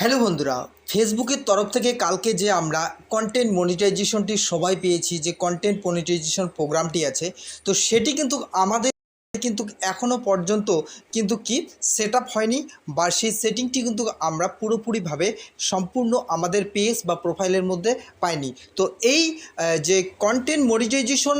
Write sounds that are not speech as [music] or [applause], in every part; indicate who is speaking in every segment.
Speaker 1: Hello বন্ধুরা, ফেসবুকের তরফ থেকে কালকে যে আমরা কন্টেন্ট মনিটাইজেশনটি সবাই পেয়েছি, যে কন্টেন্ট মনিটাইজেশন প্রোগ্রামটি আছে, তো সেটি কিন্তু আমাদের কিন্তু এখনও পর্যন্ত কিন্তু কি সেট হয়নি বা সেই সেটিংটি কিন্তু আমরা পুরোপুরিভাবে সম্পূর্ণ আমাদের পেজ বা প্রোফাইলের মধ্যে পাইনি। তো এই যে কন্টেন্ট মনিটাইজেশন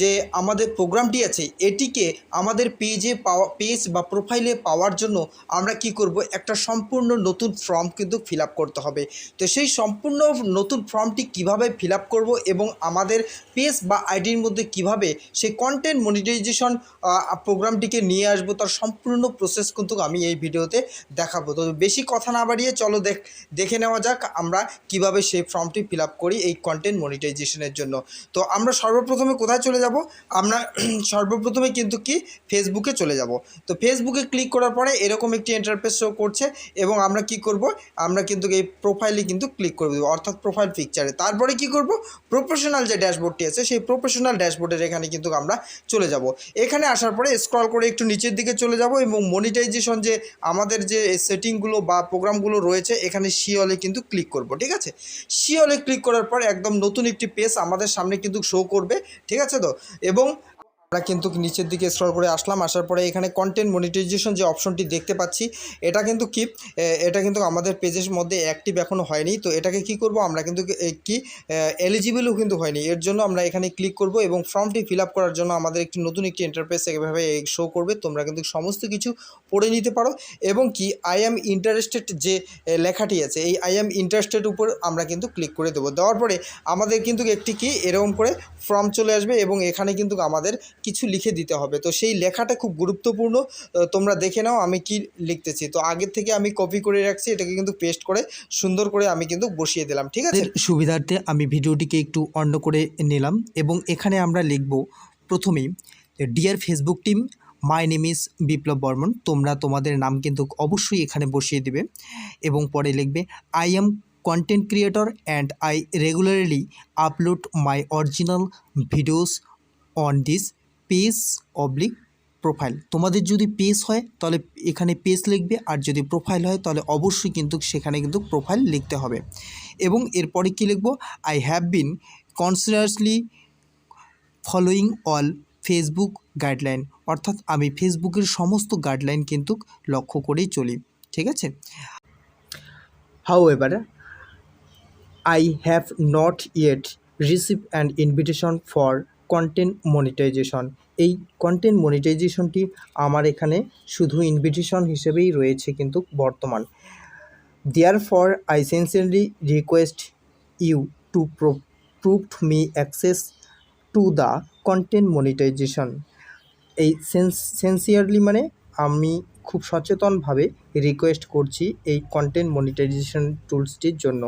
Speaker 1: যে আমাদের প্রোগ্রামটি আছে, এটিকে আমাদের পেজে পাওয়া পেজ বা প্রোফাইলে পাওয়ার জন্য আমরা কি করব? একটা সম্পূর্ণ নতুন ফর্ম কিন্তু ফিল করতে হবে। তো সেই সম্পূর্ণ নতুন ফর্মটি কীভাবে ফিল করব এবং আমাদের পেজ বা আইডির মধ্যে কীভাবে সেই কন্টেন্ট মনিটাইজেশন প্রোগ্রামটিকে নিয়ে আসব, তার সম্পূর্ণ প্রসেস কিন্তু আমি এই ভিডিওতে দেখাবো। তো বেশি কথা না বাড়িয়ে চলো দেখ, দেখে নেওয়া যাক আমরা কীভাবে সেই ফর্মটি ফিল করি এই কন্টেন্ট মনিটাইজেশনের জন্য। তো আমরা সর্বপ্রথমে কোথায় চলে যাব? আমরা [clears throat] সর্বপ্রথমে কিন্তু কি? ফেসবুকে চলে যাব। তো ফেসবুকে ক্লিক করার পরে এরকম একটি ইন্টারফেস শো করছে এবং আমরা কি করব? আমরা কিন্তু এই প্রোফাইলে কিন্তু ক্লিক করে দেবো, অর্থাৎ প্রোফাইল পিকচারে তারপরে কি করব? প্রফেশনাল যে ড্যাশবোর্ডটি আছে, সেই প্রফেশনাল ড্যাশবোর্ডের এখানে কিন্তু আমরা চলে যাব। এখানে আসার পরে স্ক্রল করে একটু নিচের দিকে চলে যাব এবং মনিটাইজেশন যে আমাদের যে সেটিংগুলো বা প্রোগ্রামগুলো রয়েছে, এখানে শিওলে কিন্তু ক্লিক করব, ঠিক আছে? শিওলে ক্লিক করার পর একদম নতুন একটি পেজ আমাদের সামনে কিন্তু শো করবে, ঠিক আছে তো? এবং আমরা কিন্তু নিচের দিকে স্ক্রল করে আসলাম, আসার পরে এখানে কন্টেন্ট মনিটাইজেশন যে অপশনটি দেখতে পাচ্ছি, এটা কিন্তু কি? এটা কিন্তু আমাদের পেজের মধ্যে অ্যাক্টিভ এখনও হয়নি। তো এটাকে কি করব? আমরা কিন্তু কি? এলিজিবলও কিন্তু হয়নি। এর জন্য আমরা এখানে ক্লিক করব এবং ফর্মটি ফিল করার জন্য আমাদের একটি নতুন একটি ইন্টারফেস এভাবে শো করবে। তোমরা কিন্তু সমস্ত কিছু পড়ে নিতে পারো। এবং কি? আই অ্যাম ইন্টারেস্টেড যে লেখাটি আছে, এই আই অ্যাম ইন্টারেস্টেড উপর আমরা কিন্তু ক্লিক করে দেবো। দেওয়ার পরে আমাদের কিন্তু একটি কি? এরকম করে ফর্ম চলে আসবে এবং এখানে কিন্তু আমাদের কিছু লিখে দিতে হবে। তো সেই লেখাটা খুব গুরুত্বপূর্ণ। তোমরা দেখে নাও আমি কি লিখতেছি। তো আগের থেকে আমি কপি করে রাখছি, এটাকে কিন্তু পেস্ট করে, সুন্দর করে আমি কিন্তু বসিয়ে দিলাম, ঠিক আছে?
Speaker 2: সুবিধার্থে আমি ভিডিওটিকে একটু অন্য করে নিলাম এবং এখানে আমরা লিখব প্রথমেই dear Facebook team my name is Biplab Barman তোমরা তোমাদের নাম কিন্তু অবশ্যই এখানে বসিয়ে দিবে এবং পরে লিখবে I am content creator and I regularly upload my original videos on this page oblique profile তোমাদের যদি পেজ হয়, তাহলে এখানে পেজ লিখবে, আর যদি প্রোফাইল হয়, তাহলে অবশ্যই কিন্তু সেখানে কিন্তু প্রোফাইল লিখতে হবে। এবং এরপরে কী লিখব? I have been consciously following all Facebook guideline অর্থাৎ আমি ফেসবুকের সমস্ত গাইডলাইন কিন্তু লক্ষ্য করেই চলি, ঠিক আছে? However I have not yet receive and invitation for content monetization এই কন্টেন্ট মনিটাইজেশনটি আমার এখানে শুধু ইনভিটেশন হিসেবেই রয়েছে কিন্তু বর্তমান। Therefore I sincerely request you to proved me access to the content monetization এই সেন্স সেন্সিয়ারলি মানে আমি খুব সচেতনভাবে রিকোয়েস্ট করছি এই কন্টেন্ট মনিটাইজেশন টুলসটির জন্য।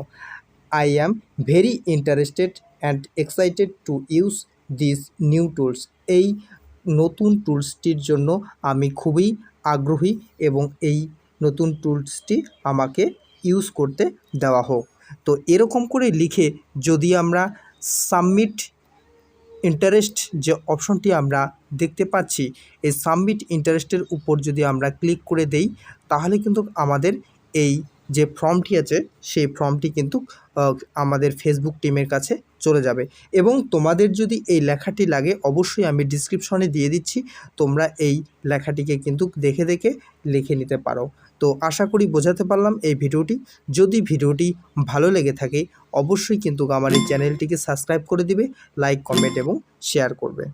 Speaker 2: I am very interested and excited to use this new tools এই নতুন টুলসটির জন্য আমি খুবই আগ্রহী এবং এই নতুন টুলসটি আমাকে ইউজ করতে দেওয়া হোক। তো এরকম করে লিখে যদি আমরা সাবমিট ইন্টারেস্ট যে অপশনটি আমরা দেখতে পাচ্ছি, এই সাবমিট ইন্টারেস্টের উপর যদি আমরা ক্লিক করে দেই, তাহলে কিন্তু আমাদের এই যে ফর্মটি আছে, সেই ফর্মটি কিন্তু আমাদের ফেসবুক টিমের কাছে চলে যাবে। এবং তোমাদের যদি এই লেখাটি লাগে, অবশ্যই আমি ডিসক্রিপশনে দিয়ে দিচ্ছি, তোমরা এই লেখাটিকে কিন্তু দেখে দেখে লিখে নিতে পারো। তো আশা করি বোঝাতে পারলাম এই ভিডিওটি। যদি ভিডিওটি ভালো লেগে থাকে, অবশ্যই কিন্তু আমার এই চ্যানেলটিকে সাবস্ক্রাইব করে দিবে লাইক কমেন্ট এবং শেয়ার করবে।